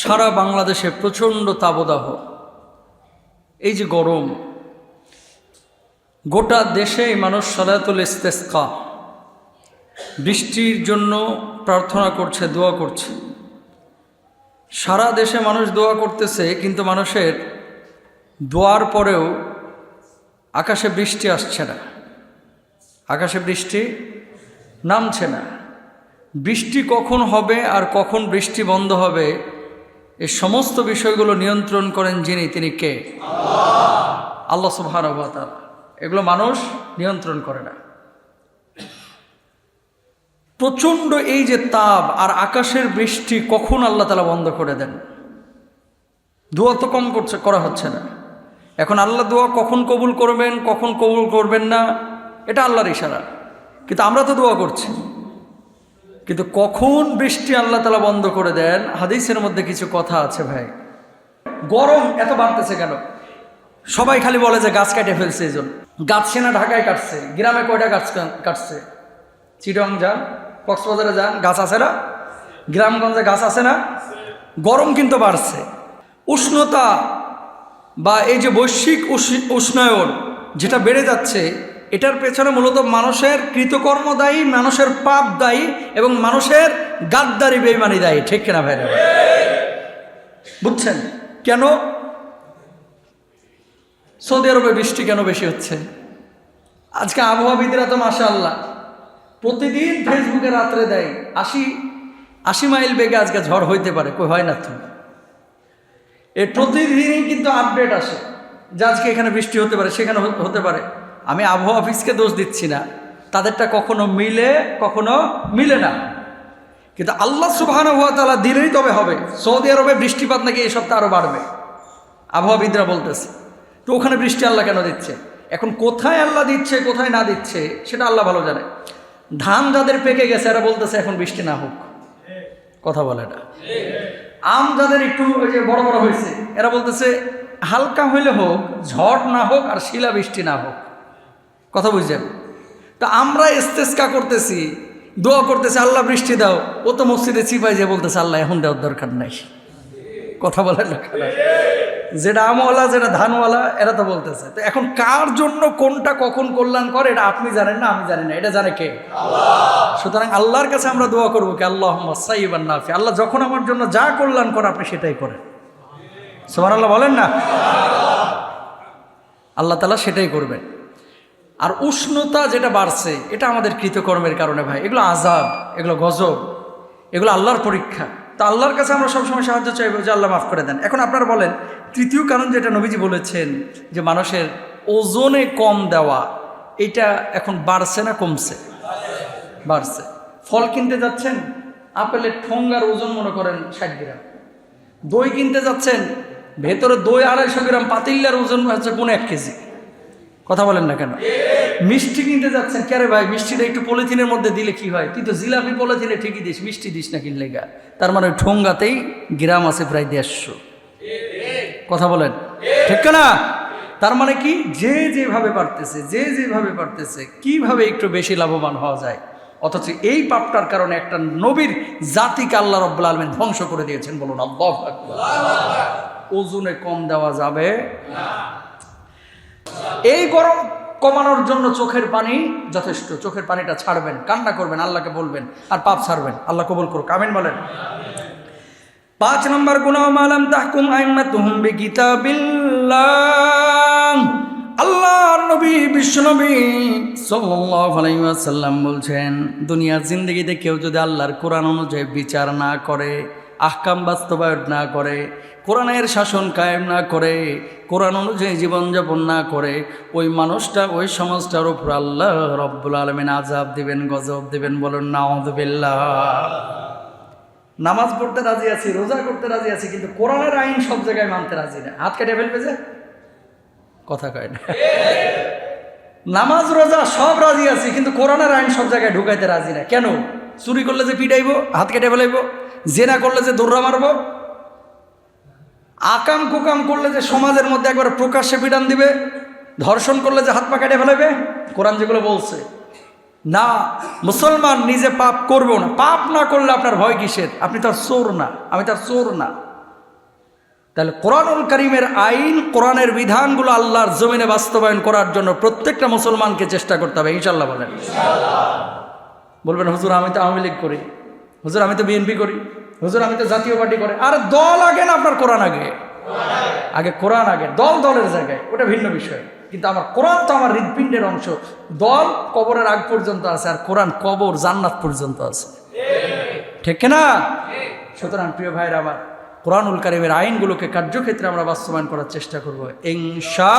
সারা বাংলাদেশে প্রচণ্ড তাবদাহ এই যে গরম, গোটা দেশেই মানুষ সলাতুল ইস্তেস্কা। বৃষ্টির জন্য প্রার্থনা করছে, দোয়া করছে। সারা দেশে মানুষ দোয়া করতেছে, কিন্তু মানুষের দোয়ার পরেও আকাশে বৃষ্টি আসছে না। আকাশে বৃষ্টি নামছে না। বৃষ্টি কখন হবে আর কখন বৃষ্টি বন্ধ হবে এই সমস্ত বিষয়গুলো নিয়ন্ত্রণ করেন যিনি, তিনি কে? আল্লাহ। সুবহান এগুলো মানুষ নিয়ন্ত্রণ করে না। প্রচণ্ড এই যে তাপ আর আকাশের বৃষ্টি কখন আল্লাহ তালা বন্ধ করে দেন? দোয়া তো কম করছে, করা হচ্ছে না। এখন আল্লাহ দোয়া কখন কবুল করবেন, কখন কবুল করবেন না, এটা আল্লাহর ইশারা। কিন্তু আমরা তো দোয়া করছি। কিন্তু কখন বৃষ্টি আল্লাহ তালা বন্ধ করে দেন? হাদিসের মধ্যে কিছু কথা আছে ভাই। গরম এত বাড়তেছে কেন? সবাই খালি বলে যে গাছ কাটে ফেলছে এই জন্য। গাছ সেনা ঢাকায় কাটছে, গ্রামে কয়টা গাছ কাটছে? চিটং যান, কক্সবাজারে যান, গাছ আছে না? গ্রামগঞ্জে গাছ আছে না? গরম কিন্তু বাড়ছে। উষ্ণতা বা এই যে বৈশ্বিক উষ্ণ- উষ্ণায়ন যেটা বেড়ে যাচ্ছে এটার পেছনে মূলত মানুষের কৃতকর্ম দায়ী মানুষের পাপ দায়ী এবং মানুষের গাদ্দারি, বেইমানি দায়ী। ঠিক কিনা ভাইরা? বুঝছেন? কেন? সৌদি আরবে বৃষ্টি কেন বেশি হচ্ছে? আজকে আবহাওয়াবিদরা তো মাসা আল্লাহ প্রতিদিন ফেসবুকে রাত্রে দেয়। আশি আশি মাইল বেগে আজকে ঝড় হইতে পারে। কই, হয় না তো? এর প্রতিদিনই কিন্তু আপডেট আসে যে আজকে এখানে বৃষ্টি হতে পারে, সেখানে হতে পারে। আমি আবহাওয়া অফিসকে দোষ দিচ্ছি না। তাদেরটা কখনো মিলে কখনো মিলে না। কিন্তু আল্লাহ সুবাহান হওয়া তালা দিলেই তবে হবে। সৌদি আরবে বৃষ্টিপাত নাকি এই সপ্তাহে আরও বাড়বে। আবহাওয়াবিদরা বলতেছে, তো ওখানে বৃষ্টি আল্লাহ কেন দিচ্ছে? এখন কোথায় আল্লাহ দিচ্ছে, কোথায় না দিচ্ছে, সেটা আল্লাহ ভালো জানে। ধান যাদের পেকে গেছে, এরা বলতেছে, এখন বৃষ্টি না হোক। কথা বলে না। আম যাদের একটু ওই যে বড় বড় হয়েছে, এরা বলতেছে, হালকা হইলে হোক, ঝড় না হোক আর শিলা বৃষ্টি না হোক। কথা বুঝছেন? তা আমরা ইস্তেস্কা করতেছি দোয়া করতেছি আল্লাহ বৃষ্টি দাও। ও তো মসজিদে চিপাই যে বলতেছে আল্লাহ এখন দেওয়ার দরকার নাই। কথা বলার খারাপ। যেটা আমওয়ালা যেটা ধানওয়ালা এরা তো বলতেছে। তো এখন কার জন্য কোনটা কখন কল্যাণ করে এটা আপনি জানেন না আমি জানি না। এটা জানে কে? সুতরাং আল্লাহর কাছে আমরা দোয়া করব কি আল্লাহ সাইবান নাফি আল্লাহ যখন আমার জন্য যা কল্যাণ করে আপনি সেটাই করেন। সোমান আল্লাহ বলেন না? আল্লাহ। তালা সেটাই করবেন। আর উষ্ণতা যেটা বাড়ছে, এটা আমাদের কৃতকর্মের কারণে ভাই। এগুলো আজাব এগুলো গজব, এগুলো আল্লাহর পরীক্ষা। তা আল্লাহর কাছে আমরা সবসময় সাহায্য চাইব যে আল্লাহ মাফ করে দেন। এখন আপনারা বলেন, তৃতীয় কারণ যেটা নবীজি বলেছেন যে মানুষের ওজনে কম দেওয়া, এটা এখন বাড়ছে না কমছে? বাড়ছে। ফল কিনতে যাচ্ছেন, আপেলের ঠোঙ্গার ওজন মনে করেন ষাট গ্রাম। দই কিনতে যাচ্ছেন, ভেতরে দই আড়াইশো গ্রাম, পাতিল্লার ওজন হচ্ছে কোনো এক কেজি। কথা বলেন না কেন? মিষ্টি কিনতে যাচ্ছেন। কেরে ভাই, মিষ্টিটা একটু পলিথিনের মধ্যে দিলে কি হয়? তুই তো জিলাপি পলিথিনে ঠিকই দিস, মিষ্টি দিস না কিনলে গা। তার মানে ঠোঙ্গাতেই গ্রাম আছে প্রায় দেড়শো। কথা বলেন। ঠিক না? তার মানে কি? যে যেভাবে পারতেছে, যে যেভাবে পারতেছে, কীভাবে একটু বেশি লাভবান হওয়া যায়? অথচ এই পাপটার কারণে একটা নবীর জাতিকে আল্লাহ রব্বুল আলমিন ধ্বংস করে দিয়েছেন বলুন, আল্লাহ। ওজনে কম দেওয়া যাবে এই গরম কমানোর জন্য চোখের পানি যথেষ্ট। চোখের পানিটা ছাড়বেন, কান্না করবেন, আল্লাহকে বলবেন, আর পাপ ছাড়বেন। আল্লাহ কবুল করুক, আমিন বলেন। পাঁচ নম্বর গুনাহ মালাম তাহকুম আইম্মাতুহুম বিকিতাবিল্লাহ। আল্লাহ নবী বিশ্বনবী ওয়াসাল্লাম বলছেন, দুনিয়ার জিন্দগিতে কেউ যদি আল্লাহর কোরআন অনুযায়ী বিচার না করে আহকাম বাস্তবায়ন না করে, কোরআনের শাসন কায়েম না করে, কোরআন অনুযায়ী জীবনযাপন না করে, ওই মানুষটা, ওই সমাজটার উপর আল্লাহ রব্বুল আলমিন আজাব দিবেন, গজব দিবেন বলুন, নাউযুবিল্লাহ। নামাজ পড়তে রাজি আছি, রোজা করতে রাজি আছি, কিন্তু কোরআনের আইন সব জায়গায় মানতে রাজি না। হাত কেটে ফেলবে যে? কথা কয় না। নামাজ, রোজা সব রাজি আছি, কিন্তু কোরআনের আইন সব জায়গায় ঢুকাইতে রাজি না। কেন? চুরি করলে যে পিটাইবো, হাত কেটে ফেলাইবো, জেনা করলে যে দৌড়া মারবো, আকাম কুকাম করলে যে সমাজের মধ্যে একবার প্রকাশ্যে পিটান দিবে, ধর্ষণ করলে যে হাত পা কেটে ফেলাইবে, কোরআন যেগুলো বলছে, না, মুসলমান নিজে পাপ করব না। পাপ না করলে আপনার ভয় কিসের? আপনি তার চোর না, আমি তার চোর না। তাহলে কোরআনুল করিমের আইন, কোরআনের বিধানগুলো আল্লাহর জমিনে বাস্তবায়ন করার জন্য প্রত্যেকটা মুসলমানকে চেষ্টা করতে হবে ইনশাল্লাহ বলেন। বলবেন, হুজুর, আমি তো আওয়ামী লীগ করি। হুজুর, আমি তো বিএনপি করি। হুজুর, আমি তো জাতীয় পার্টি করি। আর দল আগে না আপনার কোরআন আগে? আগে কোরআন আগে, দল দলের জায়গায়। ওটা ভিন্ন বিষয়। কিন্তু আমার কোরআন তো আমার হৃদপিণ্ডের অংশ। দল কবরের আগ পর্যন্ত আছে আর কোরআন কবর জান্নাত পর্যন্ত আছে। ঠিক না সুতরাং প্রিয় ভাইরা আমার, কোরআনুল কারিমের আইনগুলোকে কার্যক্ষেত্রে আমরা বাস্তবায়ন করার চেষ্টা করব ইংশা